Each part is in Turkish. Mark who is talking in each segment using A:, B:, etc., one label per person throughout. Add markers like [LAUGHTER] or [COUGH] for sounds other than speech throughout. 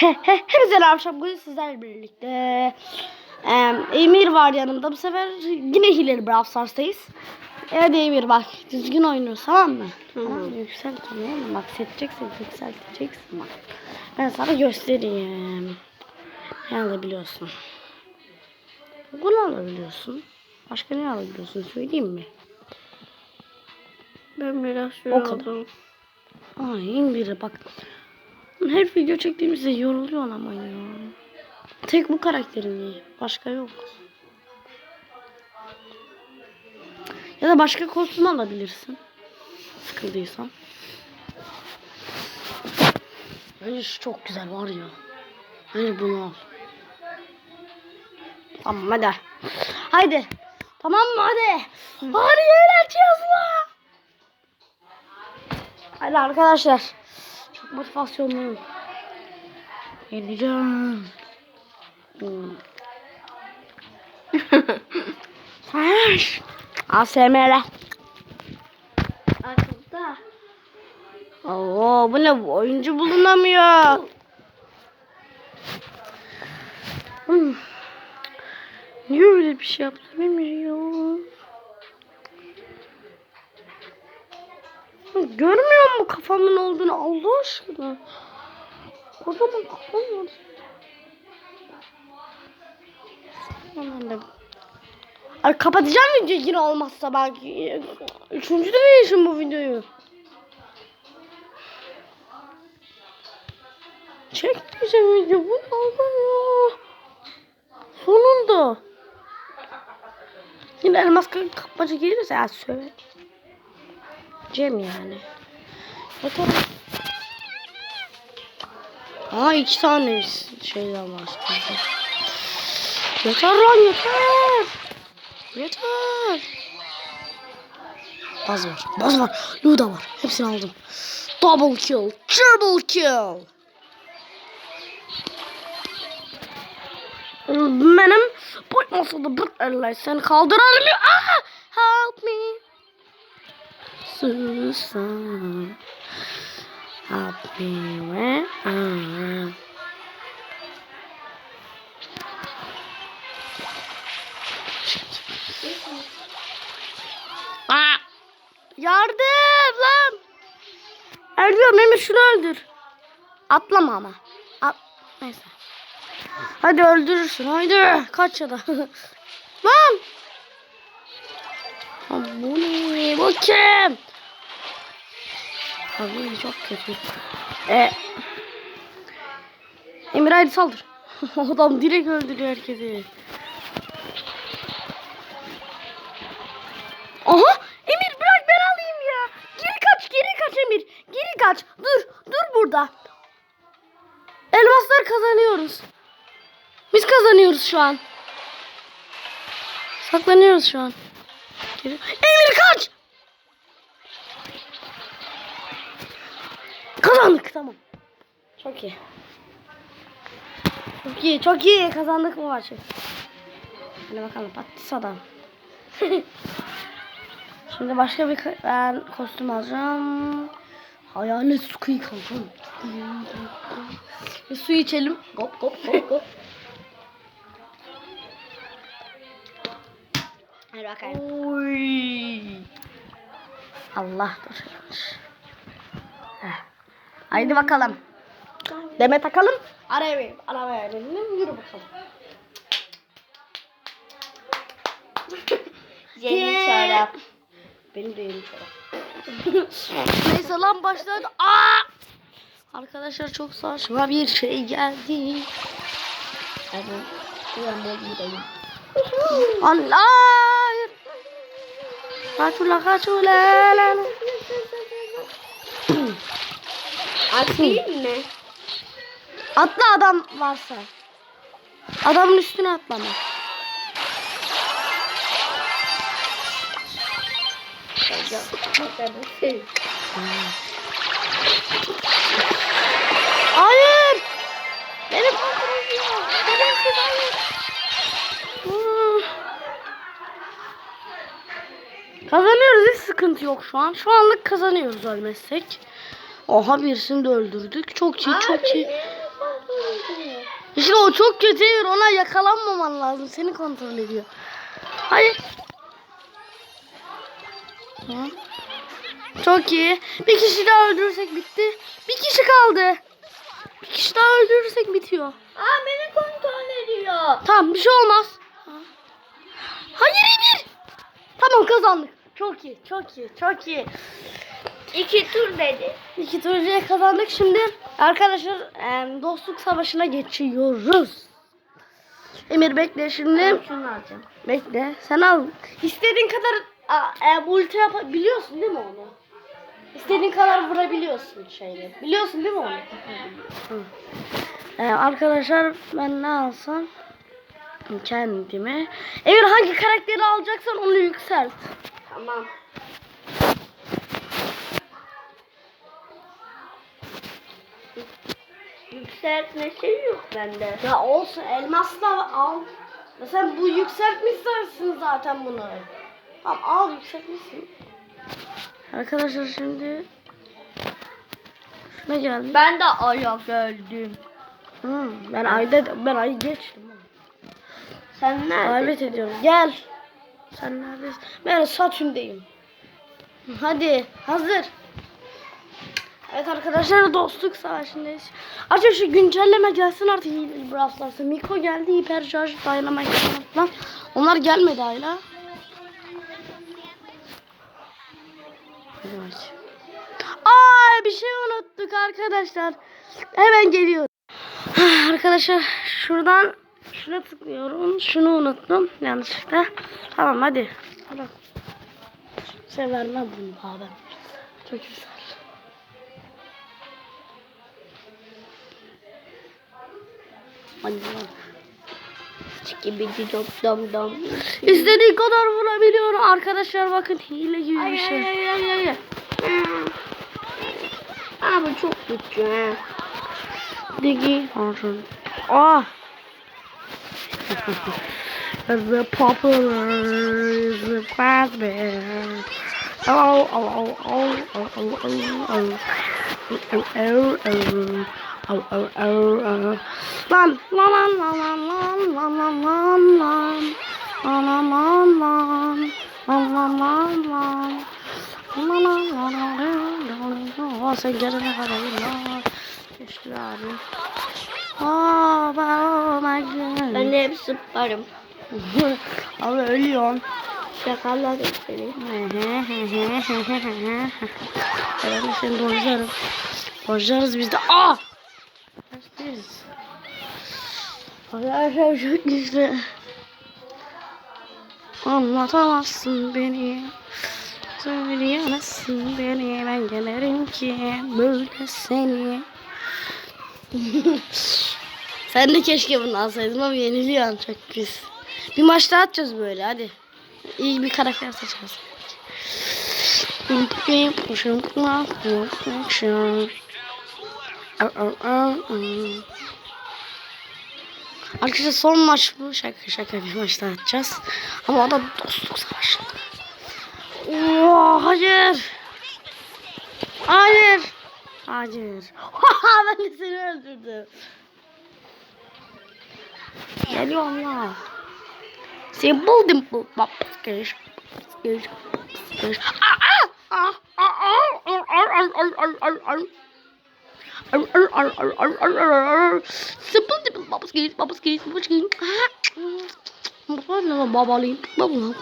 A: [LAUGHS] Hepinize akşam bugün sizlerle birlikte. Ee, Emir var yanımda. Bu sefer yine hileli Brawl Stars'tayız. Evet Emir bak düzgün oynuyoruz tamam mı? Tamam mı? Yükselt tamam mı? Bak seçeceksin yükselteceksin bak. Ben sana göstereyim. Ne alabiliyorsun? Bunu alabiliyorsun. Başka ne alabiliyorsun söyleyeyim mi?
B: Ben biraz şey aldım.
A: Ay Emir'e bak. Her video çektiğimizde yoruluyor ama ya. Tek bu karakterim iyi. Başka yok. Ya da başka kostüm alabilirsin. Sıkıldıysan. Bence şu çok güzel var ya. Bence bunu al. Tamam hadi. Haydi. Tamam mı hadi. Hadi eğleneceğiz la. Hadi arkadaşlar. Çok motivasyonluyum. Yeneceğim. Saş. ASMR.
B: Akılda.
A: Oo bu ne bu oyuncu bulunamıyor. Hmm. Niye öyle bir şey yaptı bilmiyorum. Görmüyor mu kafamın olduğunu Allah aşkına? Kocaman kafam var. Da- Ay kapatacağım videoyu yine olmazsa bak. Üçüncü deneyişim bu videoyu. Çekmeyeceğim video. Bu ne ya? Sonunda. Yine elmas kapmaca gelirse ya söyle. Cem yani. Yeter. Aa iki tane şeyden var. Yeter lan yeter. Yeter. Baz var. Baz var. Luda var. Hepsini aldım. Double kill. Triple kill. Benim bu masada bir elle seni kaldıralım ya. Aa, help me. Susan. Help me. Where Aa, yardım lan. Erdiyorum Emir şunu öldür. Atlama ama. At. Neyse. Hadi öldürürsün. Haydi. Kaç ya da. [LAUGHS] Lan Bu ne? Bu kim? Abi çok kötü. E, Emir haydi saldır. [LAUGHS] Adam direkt öldürüyor herkesi. Aha! Emir bırak ben alayım ya. Geri kaç, geri kaç Emir. Geri kaç. Dur, dur burada. Elmaslar kazanıyoruz. Biz kazanıyoruz şu an. Saklanıyoruz şu an. Emir kaç! Kazandık tamam. Çok iyi. Çok iyi, çok iyi. Kazandık bu maçı. Hadi bakalım patlıs adam. [LAUGHS] Şimdi başka bir ben kostüm alacağım. Hayalet su kıyıkalım. Bir su içelim. Gop gop gop gop. Hadi bakayım. Oy. Allah dur. Heh. Haydi bakalım. Deme takalım. Araya ver. Araya verelim. Yürü bakalım. [LAUGHS]
B: Yeni çorap.
A: Benim de yeni çorap. [LAUGHS] Neyse lan başladı. Aa! Arkadaşlar çok saçma bir şey geldi.
B: Hadi. Uyanmaya gideyim.
A: Allah! Kaçula kaçula.
B: Atlayayım mı?
A: Atla adam varsa. Adamın üstüne atlama. Hayır. Beni kaldırıyor. Şerefsiz hayır. Hmm. Kazanıyoruz hiç sıkıntı yok şu an. Şu anlık kazanıyoruz ölmezsek. Oha birisini de öldürdük. Çok iyi çok iyi. İşte o çok kötü Emir. Ona yakalanmaman lazım. Seni kontrol ediyor. Hayır. Tamam. Çok iyi. Bir kişi daha öldürürsek bitti. Bir kişi kaldı. Bir kişi daha öldürürsek bitiyor.
B: Aa beni kontrol ediyor.
A: Tamam bir şey olmaz. Hayır Emir. Tamam kazandık. Çok iyi, çok iyi, çok iyi.
B: İki tur dedi.
A: İki turcuya kazandık. Şimdi arkadaşlar dostluk savaşına geçiyoruz. Emir bekle şimdi.
B: Ben şunu alacağım.
A: Bekle. Sen al. İstediğin kadar a, e, ulti yapabiliyorsun değil mi onu? İstediğin kadar vurabiliyorsun şeyleri. Biliyorsun değil mi onu? Hı. Ee, arkadaşlar ben ne alsam? Kendime. Emir hangi karakteri alacaksan onu yükselt.
B: Tamam. Yükseltme şey yok bende.
A: Ya olsun elmasla al. Sen bu yükseltmişsin zaten bunu. Tamam al yükseltmişsin. Arkadaşlar şimdi ne geldi?
B: Ben de ayak öldüm.
A: Hmm, ben ayda ben ayı geçtim.
B: Sen nerede?
A: Davet ediyorum. Gel. Sen neredesin? Ben Satürn'deyim. Hadi hazır. Evet arkadaşlar dostluk savaşındayız. Acaba şu güncelleme gelsin artık Brawl Stars'a. Miko geldi, hiper şarj, dynamite falan. Onlar gelmedi hala. Aa bir şey unuttuk arkadaşlar. Hemen geliyor. Arkadaşlar şuradan şuna tıklıyorum. Şunu unuttum yanlışlıkla. Tamam hadi. Hadi. Şey vermem bunu ben. Çok güzel. Lan.
B: Skibidi dom dom dom.
A: İstediği kadar vurabiliyorum. Arkadaşlar bakın hile gibi bir şey.
B: ay ay ay ay. Aa bu çok güçlü ha.
A: Digi. Ah. the popular is the fast bear. Oh, oh, oh, oh, oh, oh, oh, oh. Oh, oh, oh. Oh, oh, oh, oh. Lan, lan, lan, lan, lan, lan, lan, lan, lan. Lan, lan, lan, lan. Lan, lan, lan, lan. Lan, lan, lan, lan, lan, sen gelene kadar lan. Geçti abi. Oh, oh my god.
B: Ben de hep zıplarım.
A: Abi ölüyorsun.
B: Şakalarım seni.
A: Evet seni dojlarım. Dojlarız biz de. Aa! Arkadaşlar çok güçlü. Anlatamazsın beni. Söyleyemezsin beni. Ben gelirim ki böyle seni. [LAUGHS] Sen de keşke bunu alsaydın ama yeniliyorsun çok pis. Bir maç daha atacağız böyle hadi. İyi bir karakter seçeriz. Arkadaşlar son maç bu. Şaka şaka bir maç daha atacağız. Ama o da dostluk savaşı. Oo, hayır. Hayır. Hayır. ben de seni öldürdüm. Geliyorum ya. Simple dimple pop skish skish skish. Simple dimple pop skish pop skish pop skish. Babalıyım. Babalıyım.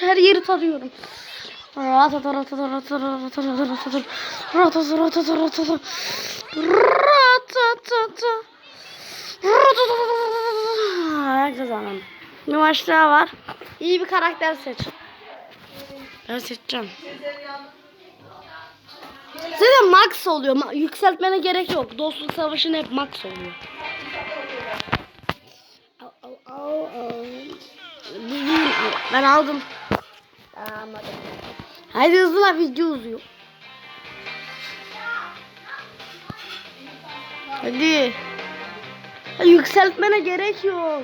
A: Her yeri tarıyorum. Kazandım. Bir maç daha var. İyi bir karakter seç. Ben seçeceğim. Zaten max oluyor. Ma- Yükseltmene gerek yok. Dostluk savaşında hep max oluyor. Ben aldım.
B: Tamam hadi.
A: Hadi hızlı lan video uzuyor. Hadi. Ya yükseltmene gerek yok.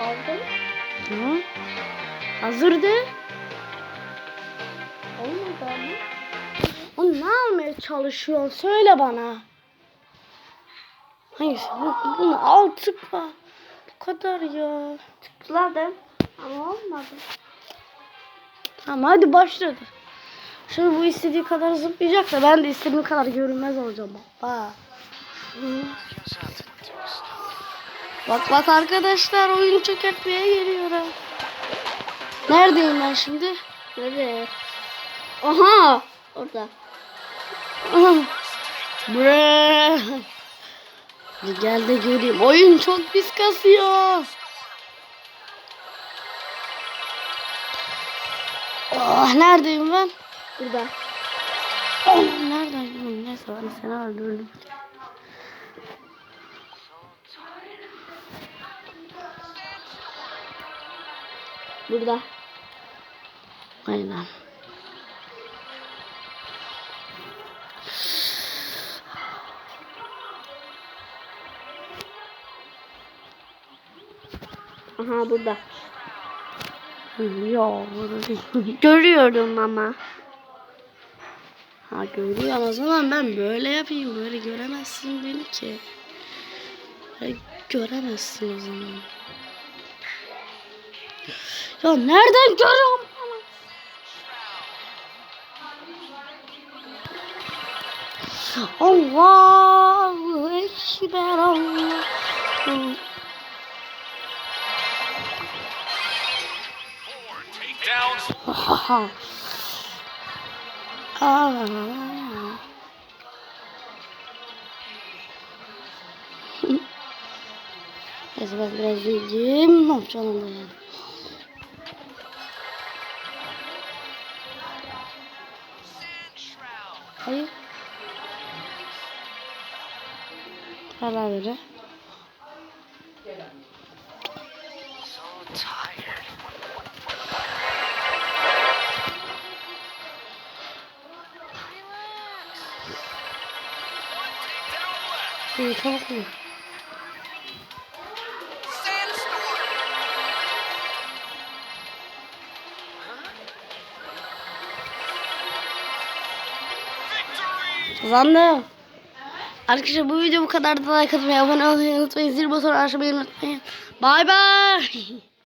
B: Aldım.
A: Hı? Hazır de. Onu ne almaya çalışıyorsun? Söyle bana. Hangisi? Bu, bunu al tıkla. Bu kadar ya.
B: Tıkladım. Ama olmadı.
A: Tamam hadi başladı. Şimdi bu istediği kadar zıplayacak da ben de istediğim kadar görünmez olacağım. Bak. Bak bak arkadaşlar oyun çökertmeye geliyorum. Neredeyim ben şimdi?
B: Nerede? Aha. Orada.
A: Bre. Gel de göreyim. Oyun çok pis kasıyor. Oh, neredeyim ben?
B: Burada.
A: Oh, neredeyim? Neyse ben seni öldürdüm.
B: Burada.
A: Aynen.
B: Aha burada.
A: Hı, Yo, burada değil.
B: Görüyorum ama.
A: Ha görüyorum o zaman ben böyle yapayım. Böyle göremezsin beni ki. Göremezsin o zaman. Ya nereden görüyorum? Allahu Ekber Allah.
C: Takedowns.
A: Aha. Aa. Neyse ben biraz yiyeyim. Ne yapacağım onda yani. Hayır. Karar verir. İyi çabuk ol. Kazandım. Arkadaşlar bu video bu kadar da like atmayı, abone olmayı unutmayın. Zil butonunu açmayı unutmayın. Bay bay.